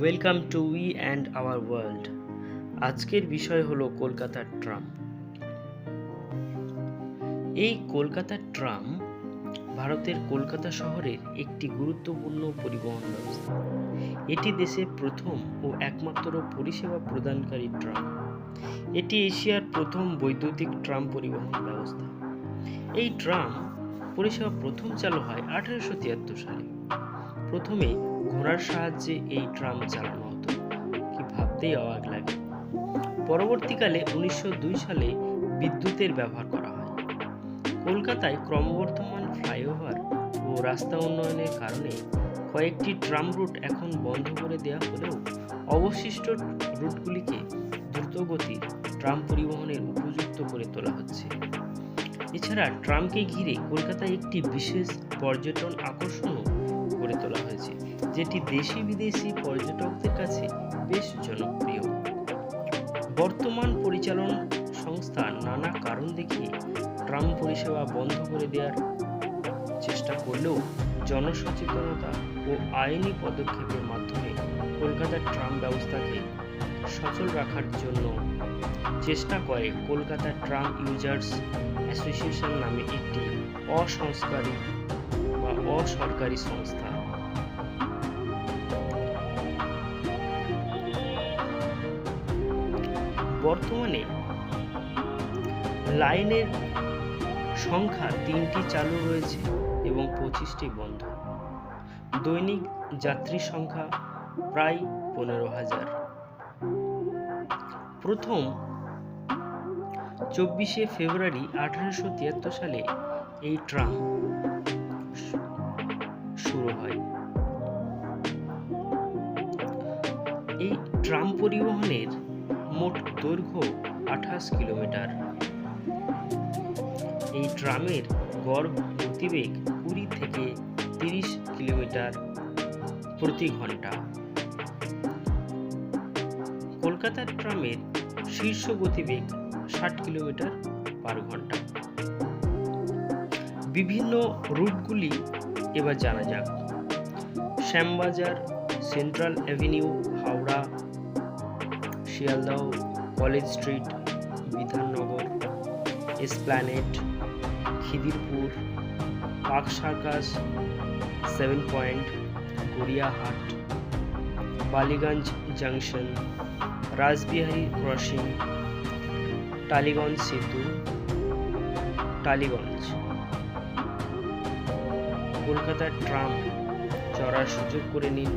Welcome to we and our world. আজকের বিষয় হলো কলকাতার ট্রাম। এই কলকাতার ট্রাম ভারতের কলকাতা শহরের একটি গুরুত্বপূর্ণ পরিবহন ব্যবস্থা। এটি দেশের প্রথম ও একমাত্র পরিষেবা প্রদানকারী ট্রাম। এটি এশিয়ার প্রথম বৈদ্যুতিক ট্রাম পরিবহন ব্যবস্থা। এই ট্রাম পরিষেবা প্রথম চালু হয় আঠারোশো তিয়াত্তর সালে। প্রথমে ঘোড়ার সাহায্যে এই ট্রাম চালানো হতো। কি ভাবতেই অবাক লাগে। পরবর্তীকালে উনিশশো দুই সালে বিদ্যুতের ব্যবহার করা হয়। কলকাতায় ক্রমবর্ধমান ফ্লাইওভার ও রাস্তা উন্নয়নের কারণে কয়েকটি ট্রাম রুট এখন বন্ধ করে দেওয়া হলেও অবশিষ্ট রুটগুলিকে দ্রুতগতির ট্রাম পরিবহনের উপযুক্ত করে তোলা হচ্ছে। এছাড়া ট্রামকে ঘিরে কলকাতায় একটি বিশেষ পর্যটন আকর্ষণও গড়ে তোলা হয়েছে, যেটি দেশি বিদেশি পর্যটকদের কাছে বেশ জনপ্রিয়। বর্তমান পরিচালন সংস্থা নানা কারণ দেখিয়ে ট্রাম পরিষেবা বন্ধ করে দেওয়ার চেষ্টা করলেও জনসচেতনতা ও আইনি পদক্ষেপের মাধ্যমে কলকাতার ট্রাম ব্যবস্থাকে সচল রাখার জন্য চেষ্টা করে কলকাতা ট্রাম ইউজার্স অ্যাসোসিয়েশন নামে একটি অসংস্কারী বা অসরকারি সংস্থা। বর্তমানে লাইনের সংখ্যা তিনটি চালু রয়েছে এবং পঁচিশটি বন্ধ। দৈনিক যাত্রী সংখ্যা প্রায় পনেরো হাজার। প্রথম চব্বিশে ফেব্রুয়ারি আঠারোশো তিয়াত্তর সালে এই ট্রাম শুরু হয়। এই ট্রাম পরিবহনের মোট দৈর্ঘ্য আঠাশ কিলোমিটার। এই ট্রামের গড় গতিবেগ কুড়ি থেকে তিরিশ কিলোমিটার প্রতি ঘণ্টা। কলকাতার ট্রামের শীর্ষ গতিবেগ ষাট কিলোমিটার পার ঘণ্টা। বিভিন্ন রুটগুলি এবার জানা যাক। Shyambazar, Central Avenue, Howrah Sealdah, College Street, Bidhannagar Esplanade Khidirpur Park Circus, Seven Point, Gariahat, Ballygunge junction, Rashbehari crossing, Tollygunge সেতু, টালিগঞ্জ। কলকাতার ট্রাম চড়ার সুযোগ করে নিন।